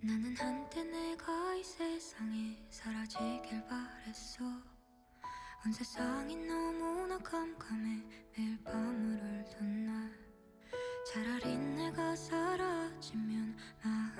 나는 한때 내가 이 세상에 사라지길 바랬어. 온 세상이 너무나 깜깜해 매일 밤을 울던 날. 차라리 내가 사라지면 마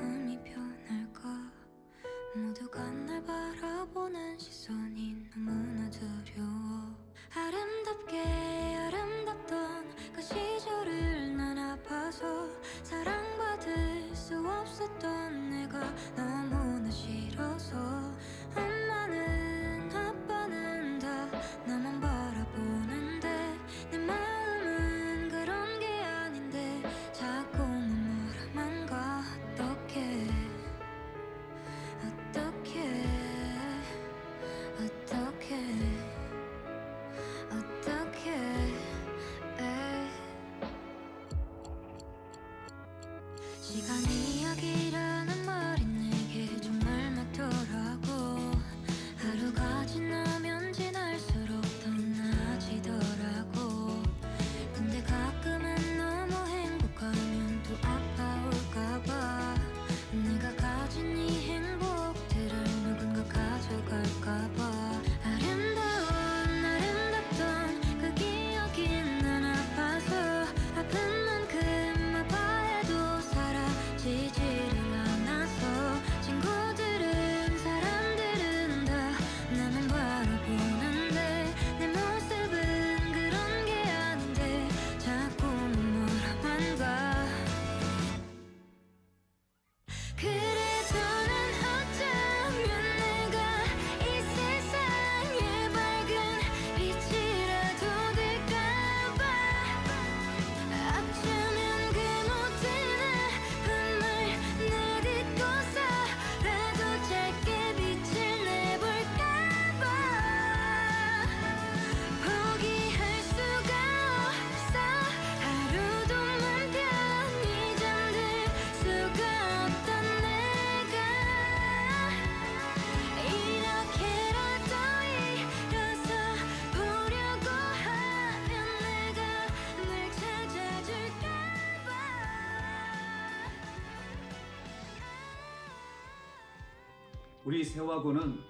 우리 세화군은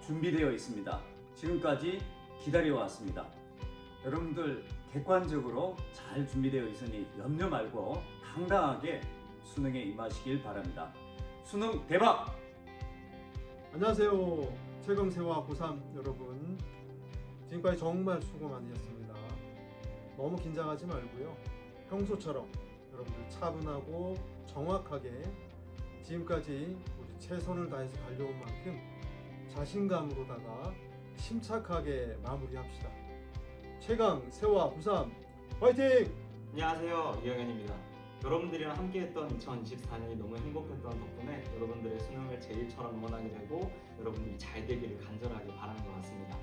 준비되어 있습니다. 지금까지 기다려왔습니다. 여러분들 객관적으로 잘 준비되어 있으니 염려 말고 당당하게 수능에 임하시길 바랍니다. 수능 대박! 안녕하세요. 최검세와 고3 여러분. 지금까지 정말 수고 많이 했습니다. 너무 긴장하지 말고요. 평소처럼 여러분들 차분하고 정확하게 지금까지 우리 최선을 다해서 달려온 만큼 자신감으로다가 침착하게 마무리합시다. 최강 세와 고3 화이팅! 안녕하세요 이영현입니다. 여러분들이랑 함께했던 2024년이 너무 행복했던 덕분에 여러분들의 수능을 제 일처럼 응원하게 되고 여러분들이 잘 되기를 간절하게 바라는 것 같습니다.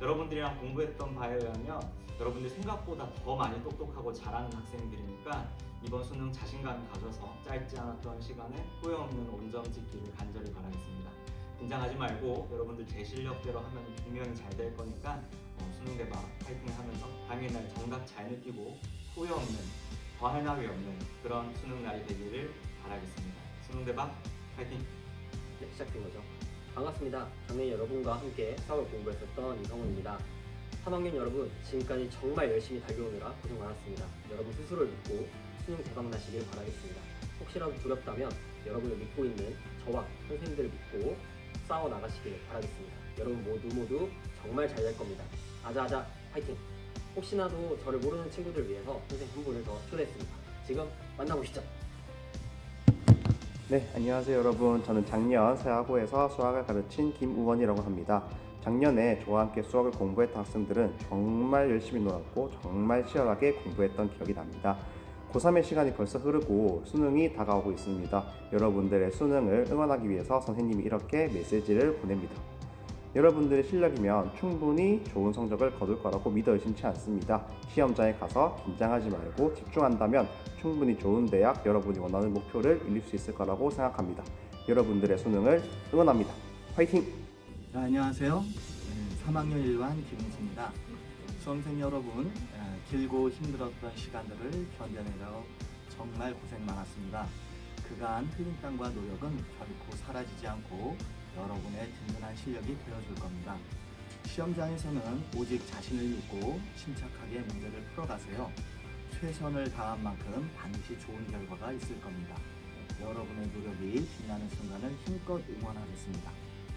여러분들이랑 공부했던 바에 의하면 여러분들 생각보다 더 많이 똑똑하고 잘하는 학생들이니까 이번 수능 자신감을 가져서 짧지 않았던 시간에 후회 없는 온점 짓기를 간절히 바라겠습니다. 긴장하지 말고 여러분들 제 실력대로 하면 분명히 잘 될 거니까 어, 수능 대박 파이팅 하면서 당일날 정답 잘 느끼고 후회 없는 더할 나위 없는 그런 수능 날이 되기를 바라겠습니다. 수능 대박 파이팅! 네, 시작된 거죠. 반갑습니다. 작년 여러분과 함께 수학을 공부했었던 이성훈입니다. 3학년 여러분, 지금까지 정말 열심히 달려오느라 고생 많았습니다. 여러분 스스로를 믿고 수능 대박 나시길 바라겠습니다. 혹시라도 두렵다면 여러분을 믿고 있는 저와 선생님들을 믿고 싸워 나가시길 바라겠습니다. 여러분 모두 모두 정말 잘 될 겁니다. 아자아자 파이팅! 혹시나도 저를 모르는 친구들 위해서 선생님 한 분을 더 초대했습니다. 지금 만나보시죠. 네, 안녕하세요 여러분. 저는 작년 세하고에서 수학을 가르친 김우원이라고 합니다. 작년에 저와 함께 수학을 공부했던 학생들은 정말 열심히 놀았고 정말 치열하게 공부했던 기억이 납니다. 고3의 시간이 벌써 흐르고 수능이 다가오고 있습니다. 여러분들의 수능을 응원하기 위해서 선생님이 이렇게 메시지를 보냅니다. 여러분들의 실력이면 충분히 좋은 성적을 거둘 거라고 믿어 의심치 않습니다. 시험장에 가서 긴장하지 말고 집중한다면 충분히 좋은 대학, 여러분이 원하는 목표를 이룰 수 있을 거라고 생각합니다. 여러분들의 수능을 응원합니다. 화이팅! 자, 안녕하세요. 네, 3학년 1반 김은수입니다. 수험생 여러분, 에, 길고 힘들었던 시간들을 견뎌내려 정말 고생 많았습니다. 그간 흘린 땀과 노력은 결코 사라지지 않고 여러분의 든든한 실력이 되어줄 겁니다. 시험장에서는 오직 자신을 믿고 침착하게 문제를 풀어가세요. 최선을 다한 만큼 반드시 좋은 결과가 있을 겁니다. 여러분의 노력이 빛나는 순간을 힘껏 응원하겠습니다.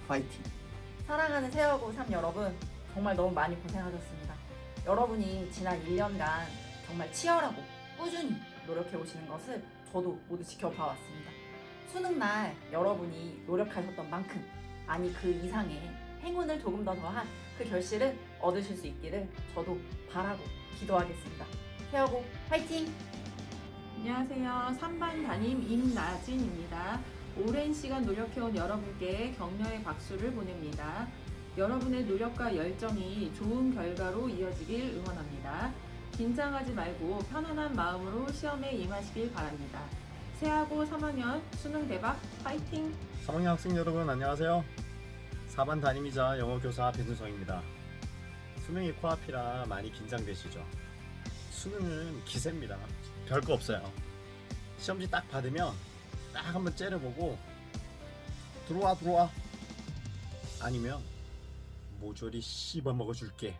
파이팅! 사랑하는 세월고 3 여러분, 정말 너무 많이 고생하셨습니다. 여러분이 지난 1년간 정말 치열하고 꾸준히 노력해 오시는 것을 저도 모두 지켜봐 왔습니다. 수능 날 여러분이 노력하셨던 만큼, 아니 그 이상의 행운을 조금 더 더한 그 결실을 얻으실 수 있기를 저도 바라고 기도하겠습니다. 세월고 화이팅! 안녕하세요. 3반 담임 임나진입니다. 오랜 시간 노력해온 여러분께 격려의 박수를 보냅니다. 여러분의 노력과 열정이 좋은 결과로 이어지길 응원합니다. 긴장하지 말고 편안한 마음으로 시험에 임하시길 바랍니다. 새하고 3학년 수능 대박 파이팅! 3학년 학생 여러분 안녕하세요. 4반 담임이자 영어 교사 배준성입니다. 수능이 코앞이라 많이 긴장되시죠? 수능은 기세입니다. 별거 없어요. 시험지 딱 받으면 딱 한번 째려보고 들어와 들어와 아니면 모조리 씹어 먹어줄게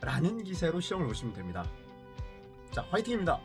라는 기세로 시험을 보시면 됩니다. 자 화이팅입니다.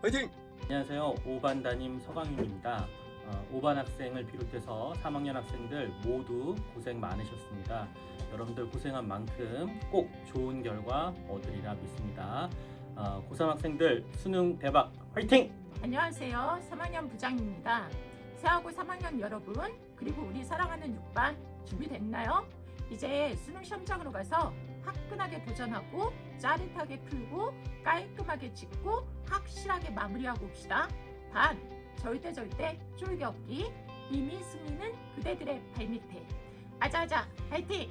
화이팅! 안녕하세요. 5반 담임 서강윤입니다. 어, 5반 학생을 비롯해서 3학년 학생들 모두 고생 많으셨습니다. 여러분들 고생한 만큼 꼭 좋은 결과 얻으리라 믿습니다. 어, 고3 학생들 수능 대박 화이팅! 안녕하세요. 3학년 부장입니다. 새하고 3학년 여러분, 그리고 우리 사랑하는 6반 준비됐나요? 이제 수능 시험장으로 가서 화끈하게 도전하고 짜릿하게 풀고 깔끔하게 짓고 확실하게 마무리하고 옵시다. 단, 절대 절대 쫄기 없기. 이미 승리는 그대들의 발밑에. 아자아자, 파이팅!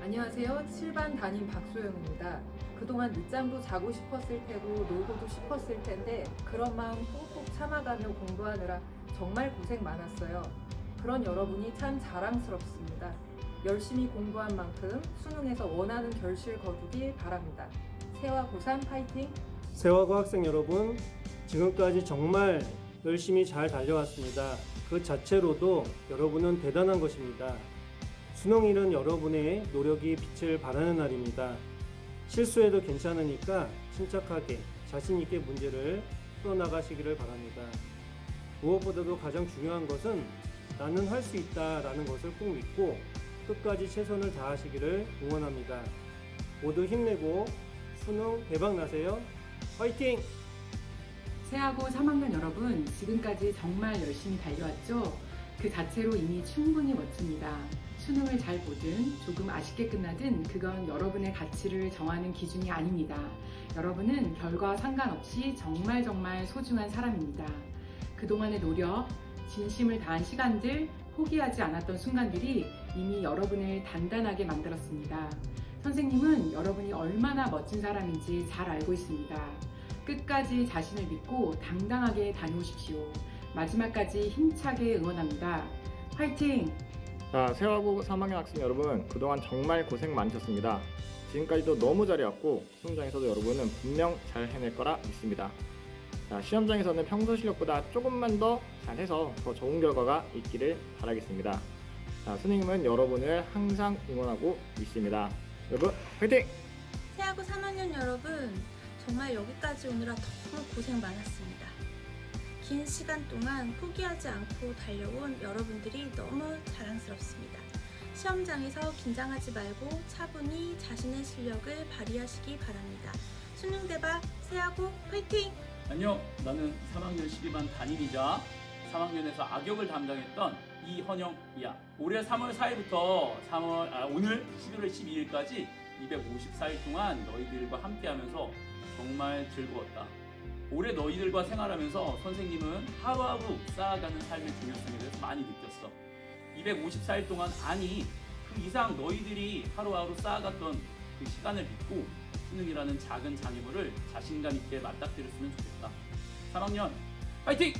안녕하세요. 7반 담임 박소영입니다. 그동안 늦잠도 자고 싶었을 테고 놀고도 싶었을 텐데 그런 마음 꾹꾹 참아가며 공부하느라 정말 고생 많았어요. 그런 여러분이 참 자랑스럽습니다. 열심히 공부한 만큼 수능에서 원하는 결실 거두길 바랍니다. 세와 고3 파이팅! 세화고 학생 여러분, 지금까지 정말 열심히 잘 달려왔습니다. 그 자체로도 여러분은 대단한 것입니다. 수능일은 여러분의 노력이 빛을 발하는 날입니다. 실수해도 괜찮으니까 침착하게 자신있게 문제를 풀어나가시기를 바랍니다. 무엇보다도 가장 중요한 것은 나는 할 수 있다 라는 것을 꼭 믿고 끝까지 최선을 다하시기를 응원합니다. 모두 힘내고 수능 대박 나세요. 화이팅! 새하고 3학년 여러분, 지금까지 정말 열심히 달려왔죠? 그 자체로 이미 충분히 멋집니다. 수능을 잘 보든 조금 아쉽게 끝나든 그건 여러분의 가치를 정하는 기준이 아닙니다. 여러분은 결과와 상관없이 정말 정말 소중한 사람입니다. 그동안의 노력, 진심을 다한 시간들, 포기하지 않았던 순간들이 이미 여러분을 단단하게 만들었습니다. 선생님은 여러분이 얼마나 멋진 사람인지 잘 알고 있습니다. 끝까지 자신을 믿고 당당하게 다녀오십시오. 마지막까지 힘차게 응원합니다. 화이팅! 자, 세화고 3학년 학생 여러분, 그동안 정말 고생 많으셨습니다. 지금까지도 너무 잘해왔고, 수능장에서도 여러분은 분명 잘 해낼 거라 믿습니다. 자, 시험장에서는 평소 실력보다 조금만 더 잘해서 더 좋은 결과가 있기를 바라겠습니다. 자, 수능은 여러분을 항상 응원하고 있습니다. 여러분, 화이팅! 새하고 3학년 여러분, 정말 여기까지 오느라 너무 고생 많았습니다. 긴 시간 동안 포기하지 않고 달려온 여러분들이 너무 자랑스럽습니다. 시험장에서 긴장하지 말고 차분히 자신의 실력을 발휘하시기 바랍니다. 수능 대박 새하고 화이팅! 안녕. 나는 3학년 12반 담임이자 3학년에서 악역을 담당했던 이헌영이야. 올해 3월 4일부터 3월 아, 오늘 11월 12일까지 254일 동안 너희들과 함께하면서 정말 즐거웠다. 올해 너희들과 생활하면서 선생님은 하루하루 쌓아가는 삶의 중요성에 대해서 많이 느꼈어. 254일 동안 아니 그 이상 너희들이 하루하루 쌓아갔던 그 시간을 믿고 수능이라는 작은 장애물을 자신감 있게 맞닥뜨렸으면 좋겠다. 3학년 파이팅!